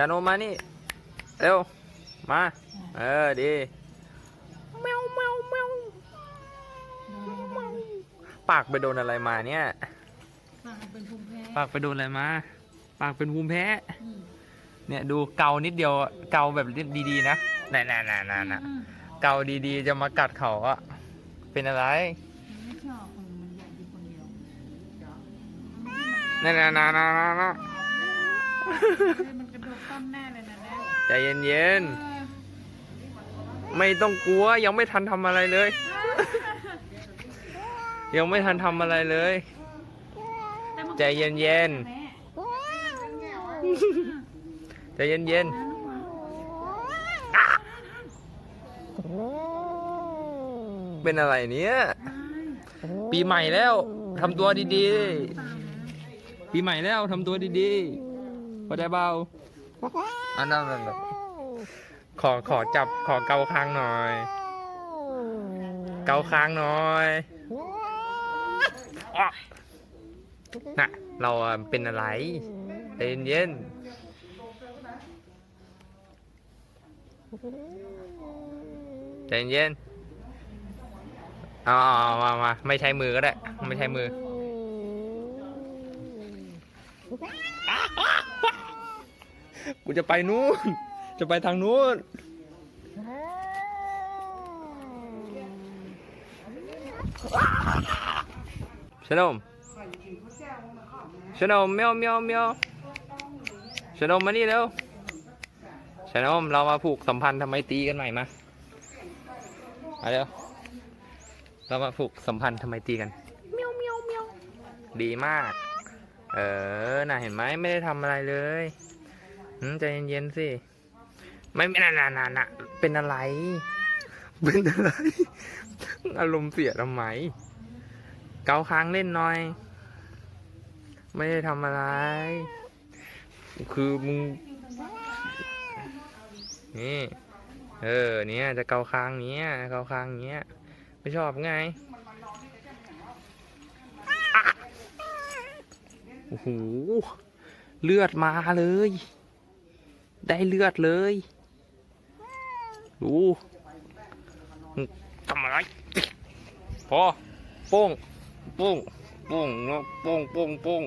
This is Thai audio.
ชาโนมานี่ เร็ว มา เออ ดีแมวแมวแมวปากไปโดนอะไรมาเนี่ย ปากเป็นภูมิแพ้ปากไปโดนอะไรมา ปากเป็นภูมิแพ้อืมเนี่ยดูเกานิดเดียว เกาแบบดีๆนะน่ะน่ะน่ะน่ะน่ะอืมเกาดีๆ จะมากัดเขาอะเป็นอะไรมันไม่ชอบคนมันอยากอยู่คนเดียวน่ะน่ะน่ะน่ะน่ะน่ะเฮ้ย มันกระโดดต้นแน่เลยนะเนี่ยใจเย็นเออๆไม่ต้องกลัวยังไม่ทันทำอะไรเลย ยังไม่ทันทำอะไรเลยแต่มันก็ใจเย็นแม่ๆใจเย็นๆเป็นอะไรเนี้ยปีใหม่แล้วทำตัวดีๆ ปีใหม่แล้วทำตัวดีๆ พอได้เบาอันนั้นนั่นน่ะขอขอจับขอเกาคางหน่อย เกาคางหน่อยอ๊ะน่ะ เราอะเป็นอะไรใจเย็นๆใจเย็นๆเอาเอาเอามามาไม่ใช้มือก็ได้ ไม่ใช้มือ กูจะไปนู้น จะไปทางนู้นชนมชนมเมียวเมียวเมียวชนมมานี่เร็วชนมเรามาผูกสัมพันธ์ทำไมตรีกันใหม่มามาเร็วเรามาผูกสัมพันธ์ทำไมตรีกันเมียวเมียวเมียวดีมาก เออ น่ะเห็นไหมไม่ได้ทำอะไรเลยหืม ใจเย็นๆสิ ไม่ไม่น่าน่าน่าน่าเป็นอะไร เป็นอะไร อารมณ์เสียทำไม เกาค้างเล่นหน่อย ไม่ได้ทำอะไร คือมึง นี่ เออ เนี่ย จะเกาค้างเนี้ย เกาค้างเนี้ย ไม่ชอบไงอะโอ้โห เลือดมาเลย ได้เลือดเลยดูทำอะไรพอโป้งโป้งโป้งเนาะโป้งโป้งโป้ง